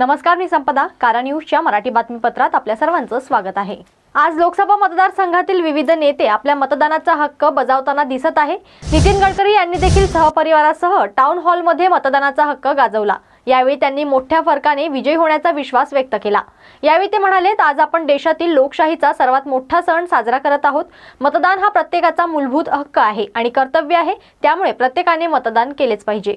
नमस्कार मी संपदा कारा न्यूजच्या मराठी बातमीपत्रात आपल्या सर्वांचं स्वागत आहे आज लोकसभा मतदारसंघातील विविध नेते आपल्या मतदानाचा हक्क बजावताना दिसत आहे नितीन गडकरी यांनी देखील सहपरिवारासह टाउन हॉलमध्ये मतदानाचा हक्क गाजवला यावेळी त्यांनी मोठ्या फरकाने विजय होण्याचा विश्वास व्यक्त केला यावेळी ते म्हणाले आज आपण देशातील लोकशाहीचा सर्वात मोठा सण साजरा करत आहोत मतदान हा प्रत्येकाचा मूलभूत हक्क आहे आणि कर्तव्य आहे त्यामुळे प्रत्येकाने मतदान केलेच पाहिजे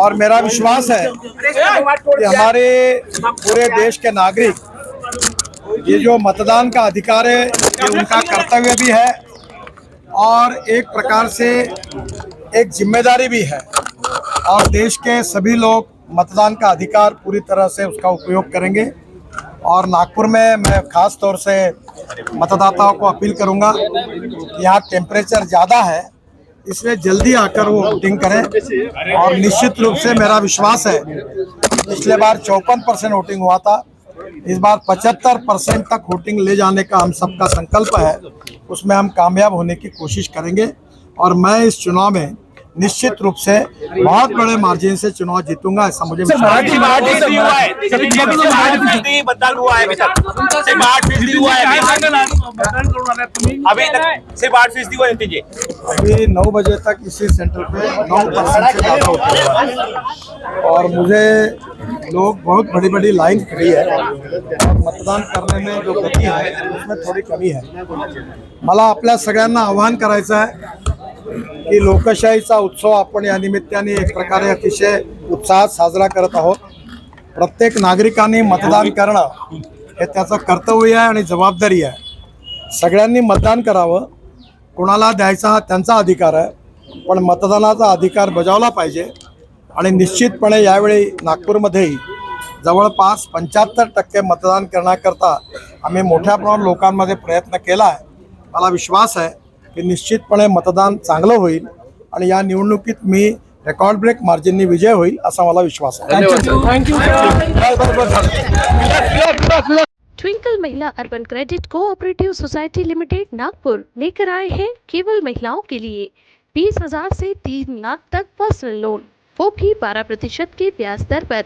और मेरा विश्वास है कि हमारे पूरे देश के नागरिक ये जो मतदान का अधिकार है ये उनका कर्तव्य भी है और एक प्रकार से एक जिम्मेदारी भी है और देश के सभी लोग मतदान का अधिकार पूरी तरह से उसका उपयोग करेंगे और नागपुर में मैं खास तौर से मतदाताओं को अपील करूंगा यहाँ टेम्परेचर ज़्यादा है इसलिए जल्दी आकर वो वोटिंग करें और निश्चित रूप से मेरा विश्वास है पिछले बार चौपन परसेंट वोटिंग हुआ था इस बार 75 परसेंट तक वोटिंग ले जाने का हम सबका संकल्प है उसमें हम कामयाब होने की कोशिश करेंगे और मैं इस चुनाव में निश्चित रूप से बहुत बड़े मार्जिन से चुनाव जीतूंगा ऐसा मुझे हुआ हुआ है तुम्ही अभी तक सिर्फ आठ अभी नौ बजे तक इसी सेंटर पे नौ परसेंट से ज़्यादा और मुझे लोग बहुत बड़ी बड़ी लाइन खड़ी है मतदान करने में जो गति है उसमें थोडी कमी आहे मला आपल्या सगळ्यांना आव्हान करायचं आहे की लोकशाहीचा उत्सव आपण या निमित्ताने एक प्रकारे अतिशय उत्साहात साजरा करत आहोत प्रत्येक नागरिकांनी मतदान करणं हे त्याचं कर्तव्य आहे आणि जबाबदारी आहे सगळ्यांनी मतदान करावं कोणाला द्यायचा हा त्यांचा अधिकार आहे पण मतदानाचा अधिकार बजावला पाहिजे आणि निश्चितपणे यावेळी नागपूरमध्येही जवळपास पंच्याहत्तर टक्के मतदान करण्याकरता आम्ही मोठ्या प्रमाणात लोकांमध्ये प्रयत्न केला आहे मला विश्वास आहे की निश्चितपणे मतदान चांगलं होईल आणि या निवडणुकीत मी रेकॉर्ड ब्रेक मार्जिननी विजय होईल असा मला विश्वास आहे थँक्यू ट्विंकल महिला urban credit cooperative society limited Nagpur लेकर आए हैं केवल महिलाओं के लिए बीस हजार से तीन लाख तक पर्सनल लोन वो भी बारह प्रतिशत के ब्याज दर पर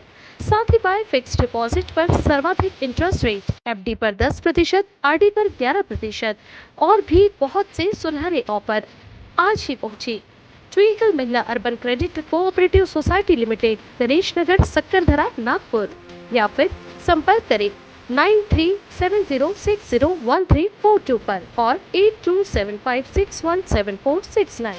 साथ ही बाय फिक्स डिपॉजिट पर सर्वाधिक इंटरेस्ट रेट एफडी पर 10 प्रतिशत आर पर 11 प्रतिशत और भी बहुत से सुनहरे ऑफर आज ही पहुंची ट्विंकल महिला urban credit cooperative society limited Ganesh Nagar धरा नागपुर या फिर संपर्क करें nine three seven zero six zero one three four two पर और eight two seven five six one seven four six nine